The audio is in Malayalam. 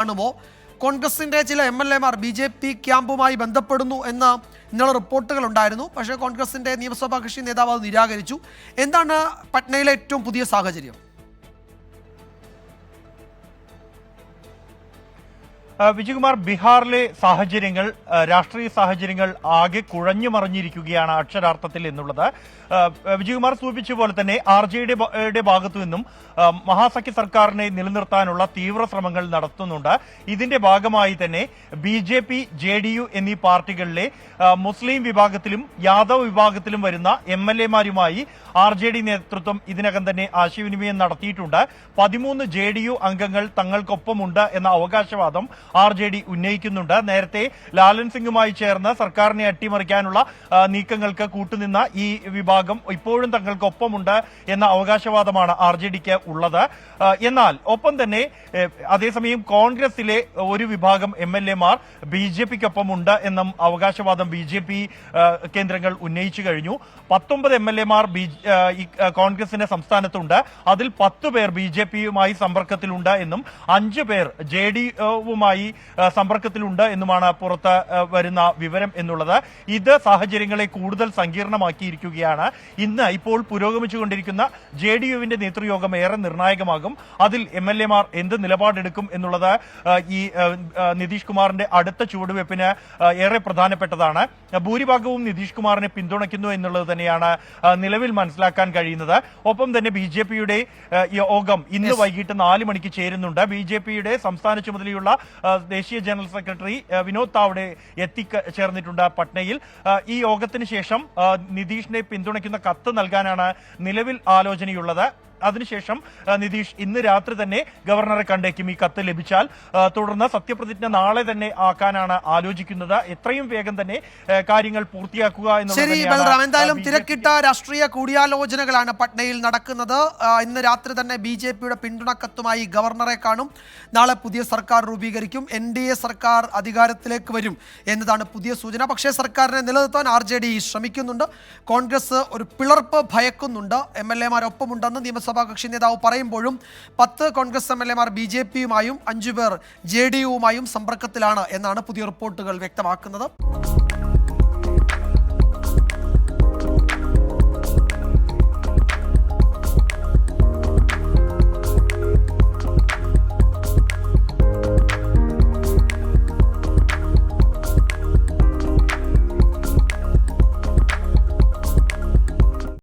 കാണുമോ? കോൺഗ്രസിന്റെ ചില എം എൽ എമാർ ബി ജെ പി ക്യാമ്പുമായി ബന്ധപ്പെടുന്നു എന്ന് ഇന്നലെ റിപ്പോർട്ടുകൾ ഉണ്ടായിരുന്നു. പക്ഷേ കോൺഗ്രസിന്റെ നിയമസഭാ കക്ഷി നേതാവ് അത് നിരാകരിച്ചു. എന്താണ് പട്നയിലെ ഏറ്റവും പുതിയ സാഹചര്യം? വിജയകുമാർ ബീഹാറിലെ സാഹചര്യങ്ങൾ രാഷ്ട്രീയ സാഹചര്യങ്ങൾ ആകെ കുഴഞ്ഞു മറിഞ്ഞിരിക്കുകയാണ് അക്ഷരാർത്ഥത്തിൽ എന്നുള്ളത്. വിജയകുമാർ സൂചിപ്പിച്ച പോലെ തന്നെ ആർ ജെ ഡിയുടെ ഭാഗത്തു നിന്നും മഹാസഖ്യ സർക്കാരിനെ നിലനിർത്താനുള്ള തീവ്ര ശ്രമങ്ങൾ നടത്തുന്നുണ്ട്. ഇതിന്റെ ഭാഗമായി തന്നെ B J P J D U എന്നീ പാർട്ടികളിലെ മുസ്ലിം വിഭാഗത്തിലും യാദവ് വിഭാഗത്തിലും വരുന്ന എം എൽ എമാരുമായി ആർ ജെ ഡി നേതൃത്വം ഇതിനകം തന്നെ ആശയവിനിമയം നടത്തിയിട്ടുണ്ട്. പതിമൂന്ന് ജെ ഡി യു അംഗങ്ങൾ തങ്ങൾക്കൊപ്പമുണ്ട് എന്ന അവകാശവാദം ആർ ജെ ഡി ഉന്നയിക്കുന്നുണ്ട്. നേരത്തെ ലാലൻ സിംഗുമായി ചേർന്ന് സർക്കാരിനെ അട്ടിമറിക്കാനുള്ള നീക്കങ്ങൾക്ക് കൂട്ടുനിന്ന ഈ വിഭാഗം ഇപ്പോഴും തങ്ങൾക്കൊപ്പമുണ്ട് എന്ന അവകാശവാദമാണ് ആർ ജെ ഡിക്ക് ഉള്ളത് എന്നാൽ ഒപ്പം തന്നെ അതേസമയം കോൺഗ്രസിലെ ഒരു വിഭാഗം എം എൽ എമാർ ബി ജെ പിക്കൊപ്പമുണ്ട് എന്നും അവകാശവാദം ബി ജെ പി കേന്ദ്രങ്ങൾ ഉന്നയിച്ചു കഴിഞ്ഞു. പത്തൊമ്പത് എം എൽ എമാർ ബി കോൺഗ്രസിന്റെ സംസ്ഥാനത്തുണ്ട്. അതിൽ പത്ത് പേർ ബി ജെ പിയുമായി സമ്പർക്കത്തിലുണ്ട് എന്നും അഞ്ച് പേർ ജെ ഡി യുമായി സമ്പർക്കത്തിലുണ്ട് എന്നുമാണ് പുറത്ത് വരുന്ന വിവരം എന്നുള്ളത്. ഇത് സാഹചര്യങ്ങളെ കൂടുതൽ സങ്കീർണമാക്കിയിരിക്കുകയാണ്. ഇന്ന് ഇപ്പോൾ പുരോഗമിച്ചുകൊണ്ടിരിക്കുന്ന ജെ ഡി യുവിന്റെ നേതൃയോഗം ഏറെ നിർണായകമാകും. അതിൽ എം എൽ എമാർ എന്ത് നിലപാടെടുക്കും എന്നുള്ളത് ഈ നിതീഷ് കുമാറിന്റെ അടുത്ത ചുവടുവെപ്പിന് ഏറെ പ്രധാനപ്പെട്ടതാണ്. ഭൂരിഭാഗവും നിതീഷ് കുമാറിനെ പിന്തുണയ്ക്കുന്നു എന്നുള്ളത് തന്നെയാണ് നിലവിൽ മനസ്സിലാക്കാൻ കഴിയുന്നത്. ഒപ്പം തന്നെ ബി ജെ പിയുടെ യോഗം ഇന്ന് വൈകിട്ട് നാല് മണിക്ക് ചേരുന്നുണ്ട്. ബി ജെ പിയുടെ സംസ്ഥാന ചുമതലയുള്ള ദേശീയ ജനറൽ സെക്രട്ടറി വിനോദ് താവ്ഡെ എത്തിച്ചേർന്നിട്ടുണ്ട് പട്നയിൽ. ഈ യോഗത്തിന് ശേഷം നിതീഷിനെ പിന്തുണയ്ക്കുന്ന കത്ത് നൽകാനാണ് നിലവിൽ ആലോചനയുള്ളത്. അതിനുശേഷം നിതീഷ് ഇന്ന് രാത്രി തന്നെ ഗവർണറെ കണ്ടേക്കും ഈ കത്ത് ലഭിച്ചാൽ. തുടർന്ന് സത്യപ്രതിജ്ഞ നാളെ തന്നെ ആക്കാനാണ് ആലോചിക്കുന്നത്. എത്രയും വേഗം തന്നെ കാര്യങ്ങൾ പൂർത്തിയാക്കുക ശരി എന്തായാലും തിരക്കിട്ട രാഷ്ട്രീയ കൂടിയാലോചനകളാണ് പട്നയിൽ നടക്കുന്നത്. ഇന്ന് രാത്രി തന്നെ ബി ജെ പിയുടെ പിന്തുണക്കത്തുമായി ഗവർണറെ കാണും. നാളെ പുതിയ സർക്കാർ രൂപീകരിക്കും. എൻ ഡി എ സർക്കാർ അധികാരത്തിലേക്ക് വരും എന്നതാണ് പുതിയ സൂചന. പക്ഷേ സർക്കാരിനെ നിലനിർത്താൻ ആർ ജെ ഡി ശ്രമിക്കുന്നുണ്ട്. കോൺഗ്രസ് ഒരു പിളർപ്പ് ഭയക്കുന്നുണ്ട്. എം എൽ എമാരൊപ്പമുണ്ടെന്ന് നിയമസഭാ കക്ഷി നേതാവ് പറയുമ്പോഴും പത്ത് കോൺഗ്രസ് എം എൽ എമാർ ബി ജെ പിയുമായും അഞ്ചുപേർ ജെ ഡി യുവുമായും സമ്പർക്കത്തിലാണ് എന്നാണ് പുതിയ റിപ്പോർട്ടുകൾ വ്യക്തമാക്കുന്നത്.